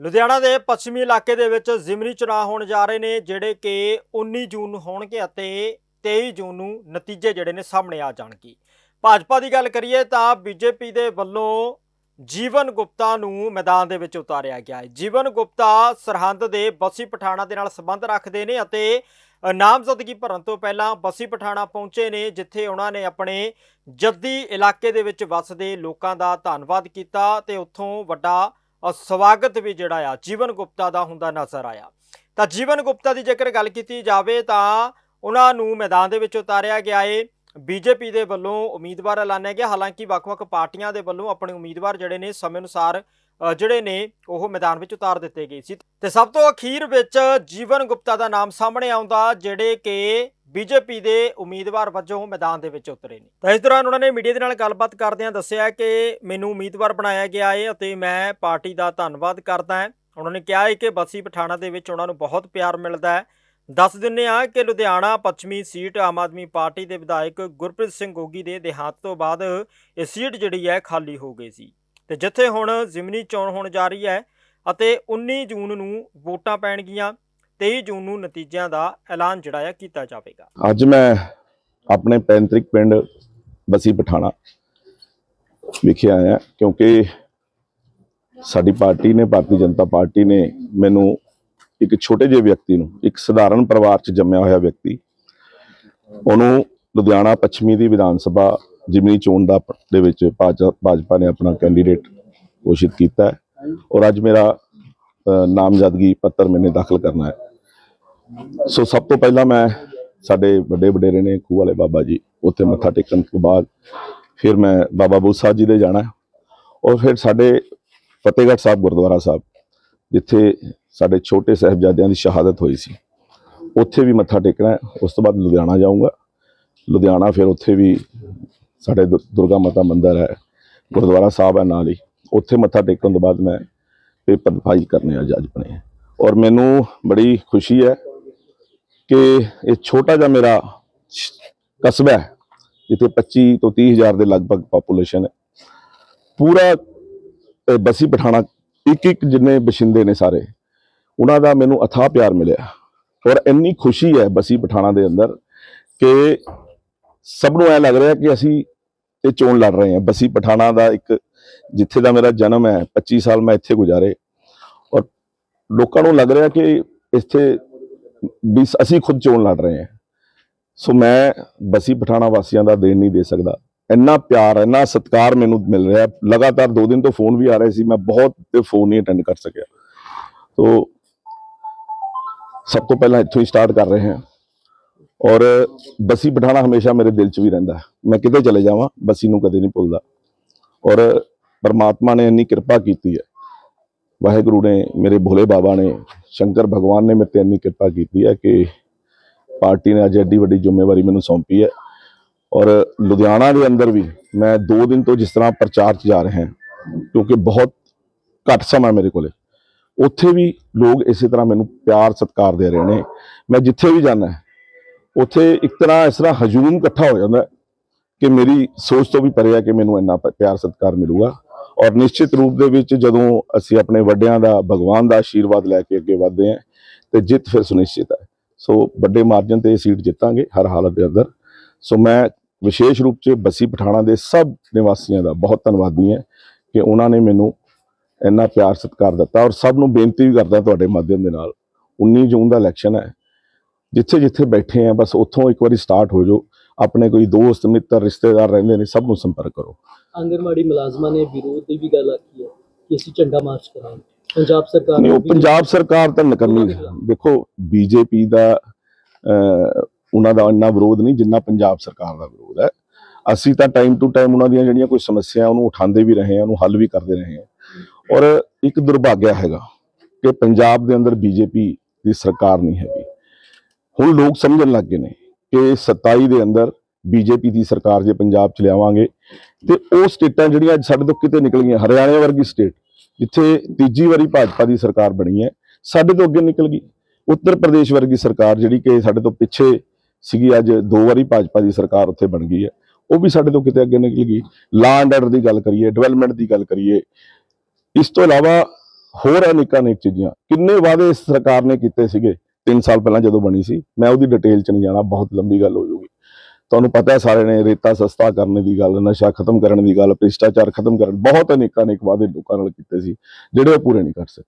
ਲੁਧਿਆਣਾ ਦੇ ਪੱਛਮੀ ਇਲਾਕੇ ਦੇ ਵਿੱਚ ਜ਼ਿਮਨੀ ਚੁਣਾਵ ਹੋਣ ਜਾ ਰਹੇ ਨੇ, ਜਿਹੜੇ ਕਿ 19 ਜੂਨ ਨੂੰ ਹੋਣਗੇ ਅਤੇ 23 ਜੂਨ ਨੂੰ ਨਤੀਜੇ ਜਿਹੜੇ ਨੇ ਸਾਹਮਣੇ ਆ ਜਾਣਗੇ। ਭਾਜਪਾ ਦੀ ਗੱਲ ਕਰੀਏ ਤਾਂ ਬੀਜੇਪੀ ਦੇ ਵੱਲੋਂ ਜੀਵਨ ਗੁਪਤਾ ਨੂੰ ਮੈਦਾਨ ਦੇ ਵਿੱਚ ਉਤਾਰਿਆ ਗਿਆ ਹੈ। ਜੀਵਨ ਗੁਪਤਾ ਸਰਹੰਦ ਦੇ ਬਸੀ ਪਠਾਣਾ ਦੇ ਨਾਲ ਸੰਬੰਧ ਰੱਖਦੇ ਨੇ ਅਤੇ ਨਾਮਜ਼ਦਗੀ ਭਰਨ ਤੋਂ ਪਹਿਲਾਂ ਬਸੀ ਪਠਾਣਾ ਪਹੁੰਚੇ ਨੇ, ਜਿੱਥੇ ਉਹਨਾਂ ਨੇ ਆਪਣੇ ਜੱਦੀ ਇਲਾਕੇ ਦੇ ਵਿੱਚ ਵੱਸਦੇ ਲੋਕਾਂ ਦਾ ਧੰਨਵਾਦ ਕੀਤਾ ਤੇ ਉੱਥੋਂ ਵੱਡਾ ਸਵਾਗਤ ਵੀ ਜਿਹੜਾ ਆ, ਜੀਵਨ ਗੁਪਤਾ ਦਾ ਹੁੰਦਾ ਨਜ਼ਰ ਆਇਆ। ਤਾਂ ਜੀਵਨ ਗੁਪਤਾ ਦੀ ਜੇਕਰ ਗੱਲ ਕੀਤੀ ਜਾਵੇ ਤਾਂ ਉਹਨਾਂ ਨੂੰ ਮੈਦਾਨ ਦੇ ਵਿੱਚ ਉਤਾਰਿਆ ਗਿਆ ਏ। ਬੀਜੇਪੀ ਦੇ ਵੱਲੋਂ ਉਮੀਦਵਾਰ ਐਲਾਨਿਆ ਗਿਆ। ਹਾਲਾਂਕਿ ਵੱਖ-ਵੱਖ ਪਾਰਟੀਆਂ ਦੇ ਵੱਲੋਂ ਆਪਣੇ ਉਮੀਦਵਾਰ ਜਿਹੜੇ ਨੇ, ਸਮੇਂ ਅਨੁਸਾਰ ਜਿਹੜੇ ਨੇ, ਉਹ ਮੈਦਾਨ ਵਿੱਚ ਉਤਾਰ ਦਿੱਤੇ ਗਏ ਸੀ। ਤੇ ਸਭ ਤੋਂ ਅਖੀਰ ਵਿੱਚ ਜੀਵਨ ਗੁਪਤਾ ਦਾ ਨਾਮ ਸਾਹਮਣੇ ਆਉਂਦਾ, ਜਿਹੜੇ ਕਿ ਬੀਜੇਪੀ ਦੇ ਉਮੀਦਵਾਰ ਵਜੋਂ ਮੈਦਾਨ ਦੇ ਵਿੱਚ ਉਤਰੇ ਨੇ। ਤਾਂ ਇਸ ਦੌਰਾਨ ਉਹਨਾਂ ਨੇ ਮੀਡੀਆ ਦੇ ਨਾਲ ਗੱਲਬਾਤ ਕਰਦਿਆਂ ਦੱਸਿਆ ਕਿ ਮੈਨੂੰ ਉਮੀਦਵਾਰ ਬਣਾਇਆ ਗਿਆ ਹੈ ਅਤੇ ਮੈਂ ਪਾਰਟੀ ਦਾ ਧੰਨਵਾਦ ਕਰਦਾ ਹਾਂ ਉਹਨਾਂ ਨੇ ਕਿਹਾ ਹੈ ਕਿ ਬੱਸੀ ਪਠਾਣਾ ਦੇ ਵਿੱਚ ਉਹਨਾਂ ਨੂੰ ਬਹੁਤ ਪਿਆਰ ਮਿਲਦਾ ਹੈ ਦੱਸ ਦਿੰਨੇ ਆ ਕਿ ਲੁਧਿਆਣਾ ਪੱਛਮੀ ਸੀਟ ਆਮ ਆਦਮੀ ਪਾਰਟੀ ਦੇ ਵਿਧਾਇਕ ਗੁਰਪ੍ਰੀਤ ਸਿੰਘ ਗੋਗੀ ਦੇ ਦੇਹਾਂਤ ਤੋਂ ਬਾਅਦ ਇਹ ਸੀਟ ਜਿਹੜੀ ਹੈ ਖਾਲੀ ਹੋ ਗਈ ਸੀ। ਤੇ ਜਿੱਥੇ ਹੁਣ ਜ਼ਿਮਨੀ ਚੋਣ ਹੋਣ ਜਾ ਰਹੀ ਹੈ ਅਤੇ 19 ਜੂਨ ਨੂੰ ਵੋਟਾਂ ਪੈਣਗੀਆਂ 23 ਜੂਨ ਨੂੰ ਨਤੀਜਿਆਂ ਦਾ ਐਲਾਨ ਜਿਹੜਾ ਹੈ ਕੀਤਾ ਜਾਵੇਗਾ। ਅੱਜ ਮੈਂ ਆਪਣੇ ਪੈਂਤਰਿਕ ਪਿੰਡ ਬਸੀ ਪਠਾਣਾ ਵਿਖੇ ਆਇਆ ਕਿਉਂਕਿ ਸਾਡੀ ਪਾਰਟੀ ਨੇ, ਭਾਰਤੀ ਜਨਤਾ ਪਾਰਟੀ ਨੇ ਮੈਨੂੰ ਇੱਕ ਛੋਟੇ ਜਿਹੇ ਵਿਅਕਤੀ ਨੂੰ, ਇੱਕ ਸਧਾਰਨ ਪਰਿਵਾਰ 'ਚ ਜੰਮਿਆ ਹੋਇਆ ਵਿਅਕਤੀ, ਉਹਨੂੰ ਲੁਧਿਆਣਾ ਪੱਛਮੀ ਦੀ ਵਿਧਾਨ ਸਭਾ ਜਿਮਨੀ ਚੋਣ ਦਾ ਦੇ ਵਿੱਚ ਭਾਜ- ਭਾਜਪਾ ਨੇ ਆਪਣਾ ਕੈਂਡੀਡੇਟ ਘੋਸ਼ਿਤ ਕੀਤਾ ਹੈ ਔਰ ਅੱਜ ਮੇਰਾ ਨਾਮਜ਼ਦਗੀ ਪੱਤਰ ਮੈਨੇ ਦਾਖਲ ਕਰਨਾ ਹੈ। ਸੋ ਸਭ ਤੋਂ ਪਹਿਲਾਂ ਮੈਂ ਸਾਡੇ ਵੱਡੇ ਵਡੇਰੇ ਨੇ ਖੂਹ ਵਾਲੇ ਬਾਬਾ ਜੀ, ਉੱਥੇ ਮੱਥਾ ਟੇਕਣ ਤੋਂ ਬਾਅਦ ਫਿਰ ਮੈਂ ਬਾਬਾ ਬੂਸਾ ਜੀ ਦੇ ਜਾਣਾ ਔਰ ਫਿਰ ਸਾਡੇ ਫਤਿਹਗੜ੍ਹ ਸਾਹਿਬ, ਗੁਰਦੁਆਰਾ ਸਾਹਿਬ, ਜਿੱਥੇ ਸਾਡੇ ਛੋਟੇ ਸਾਹਿਬਜ਼ਾਦਿਆਂ ਦੀ ਸ਼ਹਾਦਤ ਹੋਈ ਸੀ, ਉੱਥੇ ਵੀ ਮੱਥਾ ਟੇਕਣਾ ਉਸ ਤੋਂ ਬਾਅਦ ਲੁਧਿਆਣਾ ਜਾਊਂਗਾ। ਲੁਧਿਆਣਾ ਫਿਰ ਉੱਥੇ ਵੀ ਸਾਡੇ ਦੁ- ਦੁਰਗਾ ਮਾਤਾ ਮੰਦਿਰ ਹੈ, ਗੁਰਦੁਆਰਾ ਸਾਹਿਬ ਹੈ ਨਾਲ ਹੀ। ਉੱਥੇ ਮੱਥਾ ਟੇਕਣ ਤੋਂ ਬਾਅਦ ਮੈਂ ਪੇਪਰ ਫਾਈਲ ਕਰਨੇ ਆ ਜੱਜ ਬਣੇ ਔਰ ਮੈਨੂੰ ਬੜੀ ਖੁਸ਼ੀ ਹੈ ਕਿ ਇਹ ਛੋਟਾ ਜਿਹਾ ਮੇਰਾ ਕਸਬਾ ਹੈ ਜਿੱਥੇ 25 ਤੋਂ 30 ਹਜ਼ਾਰ ਦੇ ਲਗਭਗ ਪਾਪੂਲੇਸ਼ਨ ਹੈ। ਪੂਰਾ ਅਹ, ਬਸੀ ਪਠਾਣਾ ਇੱਕ ਇੱਕ ਜਿੰਨੇ ਬਸ਼ਿੰਦੇ ਨੇ ਸਾਰੇ ਉਹਨਾਂ ਦਾ ਮੈਨੂੰ ਅਥਾਹ ਪਿਆਰ ਮਿਲਿਆ। ਔਰ ਇੰਨੀ ਖੁਸ਼ੀ ਹੈ ਬਸੀ ਪਠਾਣਾ ਦੇ ਅੰਦਰ ਕਿ ਸਭ ਨੂੰ ਐ ਲੱਗ ਰਿਹਾ ਕਿ ਅਸੀਂ ਇਹ ਚੋਣ ਲੜ ਰਹੇ ਹਾਂ। ਬਸੀ ਪਠਾਣਾ ਦਾ ਇੱਕ ਜਿੱਥੇ ਦਾ ਮੇਰਾ ਜਨਮ ਹੈ 25 ਸਾਲ ਮੈਂ ਇੱਥੇ ਗੁਜ਼ਾਰੇ। ਔਰ ਲੋਕਾਂ ਨੂੰ ਲੱਗ ਰਿਹਾ ਕਿ ਇੱਥੇ ਵੀ ਅਸੀਂ ਖੁਦ ਚੋਣ ਲੜ ਰਹੇ ਹਾਂ। ਸੋ ਮੈਂ ਬਸੀ ਪਠਾਣਾ ਵਾਸੀਆਂ ਦਾ ਦੇਣ ਨਹੀਂ ਦੇ ਸਕਦਾ। ਇੰਨਾ ਪਿਆਰ, ਇੰਨਾ ਸਤਿਕਾਰ ਮੈਨੂੰ ਮਿਲ ਰਿਹਾ। ਲਗਾਤਾਰ 2 ਦਿਨ ਤੋਂ ਫੋਨ ਵੀ ਆ ਰਹੇ ਸੀ। ਮੈਂ ਬਹੁਤ ਤੇ ਫੋਨ ਨਹੀਂ ਅਟੈਂਡ ਕਰ ਸਕਿਆ। ਤੋ ਸਭ ਤੋਂ ਪਹਿਲਾਂ ਇੱਥੋਂ ਹੀ ਸਟਾਰਟ ਕਰ ਰਹੇ ਹਾਂ। ਔਰ ਬਸੀ ਪਠਾਣਾ ਹਮੇਸ਼ਾ ਮੇਰੇ ਦਿਲ 'ਚ ਵੀ ਰਹਿੰਦਾ ਮੈਂ ਕਿਤੇ ਚਲੇ ਜਾਵਾਂ, ਬਸੀ ਨੂੰ ਕਦੇ ਨਹੀਂ ਭੁੱਲਦਾ। ਔਰ ਪਰਮਾਤਮਾ ਨੇ ਇੰਨੀ ਕਿਰਪਾ ਕੀਤੀ ਹੈ। ਵਾਹਿਗੁਰੂ ਨੇ ਮੇਰੇ ਭੋਲੇ ਬਾਬਾ ਨੇ ਸ਼ੰਕਰ ਭਗਵਾਨ ਨੇ ਮੇਰੇ ਤੇ ਇੰਨੀ ਕਿਰਪਾ ਕੀਤੀ ਹੈ ਕਿ ਪਾਰਟੀ ਨੇ ਅੱਜ ਐਡੀ ਵੱਡੀ ਜ਼ਿੰਮੇਵਾਰੀ ਮੈਨੂੰ ਸੌਂਪੀ ਹੈ। ਔਰ ਲੁਧਿਆਣਾ ਦੇ ਅੰਦਰ ਵੀ ਮੈਂ 2 ਦਿਨ ਤੋਂ ਜਿਸ ਤਰ੍ਹਾਂ ਪ੍ਰਚਾਰ 'ਚ ਜਾ ਰਹੇ ਹਾਂ, ਕਿਉਂਕਿ ਬਹੁਤ ਘੱਟ ਸਮਾਂ ਮੇਰੇ ਕੋਲੇ, ਉੱਥੇ ਵੀ ਲੋਕ ਇਸੇ ਤਰ੍ਹਾਂ ਮੈਨੂੰ ਪਿਆਰ ਸਤਿਕਾਰ ਦੇ ਰਹੇ ਨੇ। ਮੈਂ ਜਿੱਥੇ ਵੀ ਜਾਣਾ ਉੱਥੇ ਇੱਕ ਤਰ੍ਹਾਂ ਇਸ ਤਰ੍ਹਾਂ ਹਜੂਮ ਇਕੱਠਾ ਹੋ ਜਾਂਦਾ ਕਿ ਮੇਰੀ ਸੋਚ ਤੋਂ ਵੀ ਪਰੇ ਆ ਕਿ ਮੈਨੂੰ ਇੰਨਾ ਪ- ਪਿਆਰ ਸਤਿਕਾਰ ਮਿਲੂਗਾ। ਔਰ ਨਿਸ਼ਚਿਤ ਰੂਪ ਦੇ ਵਿੱਚ ਜਦੋਂ ਅਸੀਂ ਆਪਣੇ ਵੱਡਿਆਂ ਦਾ, ਭਗਵਾਨ ਦਾ ਆਸ਼ੀਰਵਾਦ ਲੈ ਕੇ ਅੱਗੇ ਵਧਦੇ ਹਾਂ, ਤੇ ਜਿੱਤ ਫਿਰ ਸੁਨਿਸ਼ਚਿਤ ਹੈ। ਸੋ ਵੱਡੇ ਮਾਰਜਨ ਤੇ ਇਹ ਸੀਟ ਜਿੱਤਾਂਗੇ ਹਰ ਹਾਲਤ ਦੇ ਅੰਦਰ। ਸੋ ਮੈਂ ਵਿਸ਼ੇਸ਼ ਰੂਪ 'ਚ ਬੱਸੀ ਪਠਾਣਾ ਦੇ ਸਭ ਨਿਵਾਸੀਆਂ ਦਾ ਬਹੁਤ ਧੰਨਵਾਦੀ ਹਾਂ ਕਿ ਉਹਨਾਂ ਨੇ ਮੈਨੂੰ ਇੰਨਾ ਪਿਆਰ ਸਤਿਕਾਰ ਦਿੱਤਾ ਔਰ ਸਭ ਨੂੰ ਬੇਨਤੀ ਵੀ ਕਰਦਾ ਤੁਹਾਡੇ ਮਾਧਿਅਮ ਦੇ ਨਾਲ। 19 ਜੂਨ ਦਾ ਇਲੈਕਸ਼ਨ ਹੈ। ਜਿੱਥੇ ਜਿੱਥੇ ਬੈਠੇ ਆ ਬਸ ਉੱਥੋਂ ਇੱਕ ਵਾਰੀ ਸਟਾਰਟ ਹੋ ਜਾਓ। ਆਪਣੇ ਕੋਈ ਦੋਸਤ ਮਿੱਤਰ ਰਿਸ਼ਤੇਦਾਰ ਰਹਿੰਦੇ ਨੇ ਸਭ ਨੂੰ ਸੰਪਰਕ ਕਰੋ। ਆਂਗਨਵਾੜੀ ਮੁਲਾਜ਼ਮਾਂ ਨੇ ਵਿਰੋਧ ਦੀ ਵੀ ਗੱਲ ਆਖੀ ਹੈ ਕਿ ਅਸੀਂ ਝੰਡਾ ਮਾਰਚ ਕਰਾਂਗੇ। ਪੰਜਾਬ ਸਰਕਾਰ ਵੀ- ਪੰਜਾਬ ਸਰਕਾਰ ਤਾਂ ਨਕਮੀ ਹੈ। ਦੇਖੋ ਬੀਜੇਪੀ ਦਾ ਉਹਨਾਂ ਦਾ ਇੰਨਾ ਵਿਰੋਧ ਨਹੀਂ ਜਿੰਨਾ ਪੰਜਾਬ ਸਰਕਾਰ ਦਾ ਵਿਰੋਧ ਹੈ। ਅਸੀਂ ਤਾਂ ਟਾਈਮ ਟੂ ਟਾਈਮ ਉਹਨਾਂ ਦੀਆਂ ਜਿਹੜੀਆਂ ਕੋਈ ਸਮੱਸਿਆ ਉਹਨੂੰ ਉਠਾਉਂਦੇ ਵੀ ਰਹੇ ਹਾਂ ਉਹਨੂੰ ਹੱਲ ਵੀ ਕਰਦੇ ਰਹੇ ਹਾਂ। ਔਰ ਇੱਕ ਦੁਰਭਾਗਿਆ ਹੈਗਾ ਕਿ ਪੰਜਾਬ ਦੇ ਅੰਦਰ ਬੀਜੇਪੀ ਦੀ ਸਰਕਾਰ ਨਹੀਂ ਹੈਗੀ। ਹੁਣ ਲੋਕ ਸਮਝਣ ਲੱਗ ਗਏ ਨੇ ਕਿ 27 ਦੇ ਅੰਦਰ ਬੀਜੇਪੀ ਦੀ ਸਰਕਾਰ ਜੇ ਪੰਜਾਬ ਚ ਲਿਆਵਾਂਗੇ, ਤੇ ਉਹ ਸਟੇਟਾਂ ਜਿਹੜੀਆਂ ਅੱਜ ਸਾਡੇ ਤੋਂ ਕਿਤੇ ਨਿਕਲ ਗਈਆਂ, ਹਰਿਆਣਾ ਵਰਗੀ ਸਟੇਟ, ਜਿੱਥੇ ਤੀਜੀ ਵਾਰੀ ਭਾਜਪਾ ਦੀ ਸਰਕਾਰ ਬਣੀ ਹੈ, ਸਾਡੇ ਤੋਂ ਅੱਗੇ ਨਿਕਲ ਗਈ। ਉੱਤਰ ਪ੍ਰਦੇਸ਼ ਵਰਗੀ ਸਰਕਾਰ ਜਿਹੜੀ ਕਿ ਸਾਡੇ ਤੋਂ ਪਿੱਛੇ ਸੀਗੀ, ਅੱਜ ਦੋ ਵਾਰੀ ਭਾਜਪਾ ਦੀ ਸਰਕਾਰ ਉੱਥੇ ਬਣ ਗਈ ਹੈ, ਉਹ ਵੀ ਸਾਡੇ ਤੋਂ ਕਿਤੇ ਅੱਗੇ ਨਿਕਲ ਗਈ। ਲਾ ਐਂਡ ਆਰਡਰ ਦੀ ਗੱਲ ਕਰੀਏ ਡਿਵੈਲਪਮੈਂਟ ਦੀ ਗੱਲ ਕਰੀਏ, ਇਸ ਤੋਂ ਇਲਾਵਾ ਹੋਰ ਅਨੇਕਾਂ ਅਨੇਕ ਚੀਜ਼ਾਂ। ਕਿੰਨੇ ਵਾਅਦੇ ਇਸ ਸਰਕਾਰ ਨੇ ਕੀਤੇ ਸੀਗੇ 3 ਸਾਲ ਪਹਿਲਾਂ ਜਦੋਂ ਬਣੀ ਸੀ ਮੈਂ ਉਹਦੀ ਡਿਟੇਲ ਚ ਨਹੀਂ ਜਾਣਾ ਬਹੁਤ ਲੰਬੀ ਗੱਲ ਹੋ ਜਾਊਗੀ। ਤੁਹਾਨੂੰ ਪਤਾ ਹੈ ਸਾਰੇ ਨੇ ਰੇਤਾ ਸਸਤਾ ਕਰਨ ਦੀ ਗੱਲ ਨਸ਼ਾ ਖਤਮ ਕਰਨ ਦੀ ਗੱਲ ਭ੍ਰਿਸ਼ਟਾਚਾਰ ਖਤਮ ਕਰਨ ਬਹੁਤ ਅਨੇਕਾਂ ਅਨੇਕ ਵਾਅਦੇ ਲੋਕਾਂ ਨਾਲ ਕੀਤੇ ਸੀ ਜਿਹੜੇ ਉਹ ਪੂਰੇ ਨਹੀਂ ਕਰ ਸਕੇ।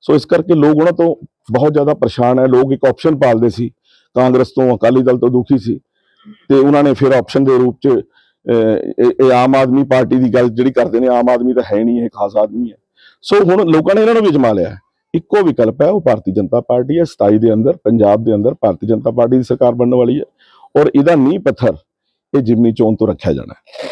ਸੋ ਇਸ ਕਰਕੇ ਲੋਕ ਉਹਨਾਂ ਤੋਂ ਬਹੁਤ ਜ਼ਿਆਦਾ ਪਰੇਸ਼ਾਨ ਹੈ। ਲੋਕ ਇੱਕ ਆਪਸ਼ਨ ਪਾਲਦੇ ਸੀ। ਕਾਂਗਰਸ ਤੋਂ ਅਕਾਲੀ ਦਲ ਤੋਂ ਦੁਖੀ ਸੀ। ਤੇ ਉਹਨਾਂ ਨੇ ਫਿਰ ਆਪਸ਼ਨ ਦੇ ਰੂਪ ਚ ਅਹ, ਇਹ ਆਮ ਆਦਮੀ ਪਾਰਟੀ ਦੀ ਗੱਲ ਜਿਹੜੀ ਕਰਦੇ ਨੇ ਆਮ ਆਦਮੀ ਤਾਂ ਹੈ ਨਹੀਂ ਇਹ ਖਾਸ ਆਦਮੀ ਹੈ। ਸੋ ਹੁਣ ਲੋਕਾਂ ਨੇ ਇਹਨਾਂ ਨੂੰ ਵੀ ਜਮਾ ਲਿਆ ਇੱਕੋ ਵਿਕਲਪ ਹੈ, ਉਹ ਭਾਰਤੀ ਜਨਤਾ ਪਾਰਟੀ ਹੈ 27 ਦੇ ਅੰਦਰ, ਪੰਜਾਬ ਦੇ ਅੰਦਰ ਭਾਰਤੀ ਜਨਤਾ ਪਾਰਟੀ ਦੀ ਸਰਕਾਰ ਬਣਨ ਵਾਲੀ ਹੈ ਔਰ ਇਹਦਾ ਨੀਂਹ ਪੱਥਰ ਇਹ ਜਿਮਨੀ ਚੋਣ ਤੋਂ ਰੱਖਿਆ ਜਾਣਾ ਹੈ।